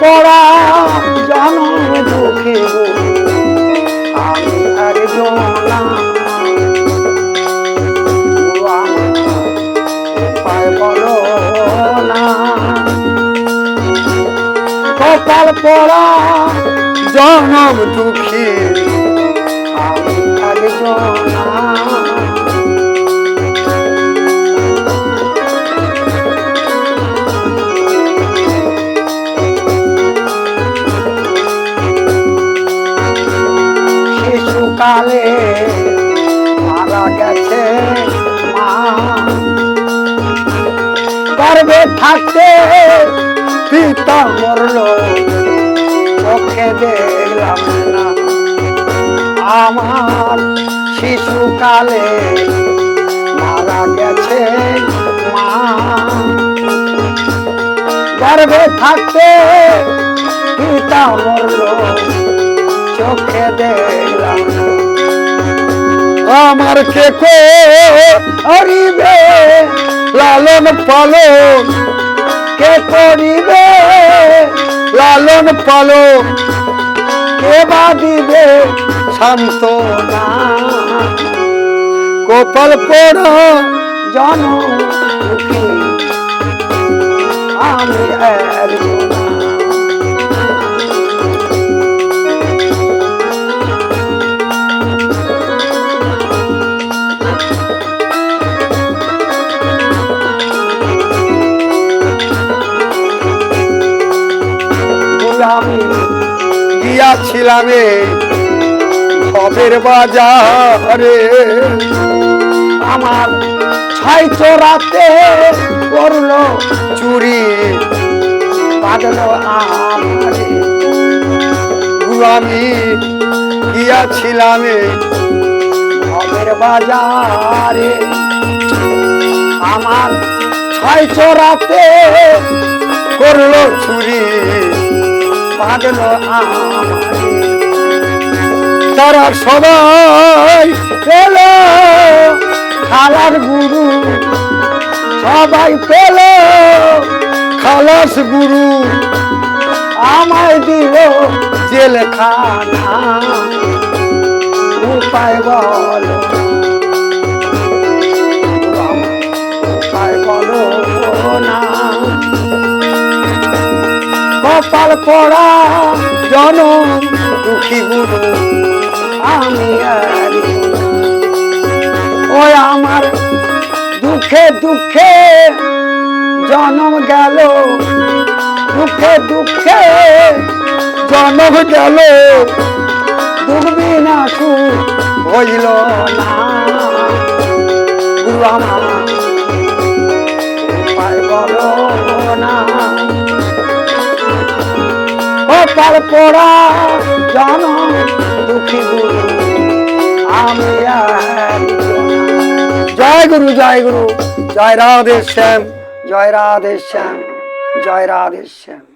পড়া জনম দুঃখে আমি বলো না। কপাল পড়া জনম দুঃখী। আমি একজন শিশুকালে মারা গেছে গর্বে থাকতে পিতা মরল, চোখে দেখলাম না। আমার শিশুকালে মারা গেছে মা। গর্বে থাকতে পিতা মরল চোখে দেখলাম। আমার কে কো হরিবে লালন পালন, কে করিবে? লালন পালন, কে বা দিবে শান্ত না। কপাল পড় জন আমি গিয়াছিলাম রে ভবের বাজারে আমার ছাই চোরাতে করল চুরি। বাদলো আমারে আমি গিয়াছিলাম রে ভবের বাজারে আমার ছয় চোরাতে করল চুরি। তারা সবাই পেল খালার গুরু সবাই পেল খালাস গুরু আমায় দিল জেলখানা। উপায় বলো। কপাল পড়া জনম দুঃখী গুরু, আমি একজন। ওই আমার দুঃখে দুঃখে জনম গেল, দুঃখে দুঃখে জনম গেল দুর্বি না সুখ হইল না গুরু আমার, উপায় বলো কপাল পড়া জন দুঃখী গুরু আমি। জয় গুরু জয় গুরু জয় রাধে শ্যাম জয় রাধে শ্যাম জয় রাধে শ্যাম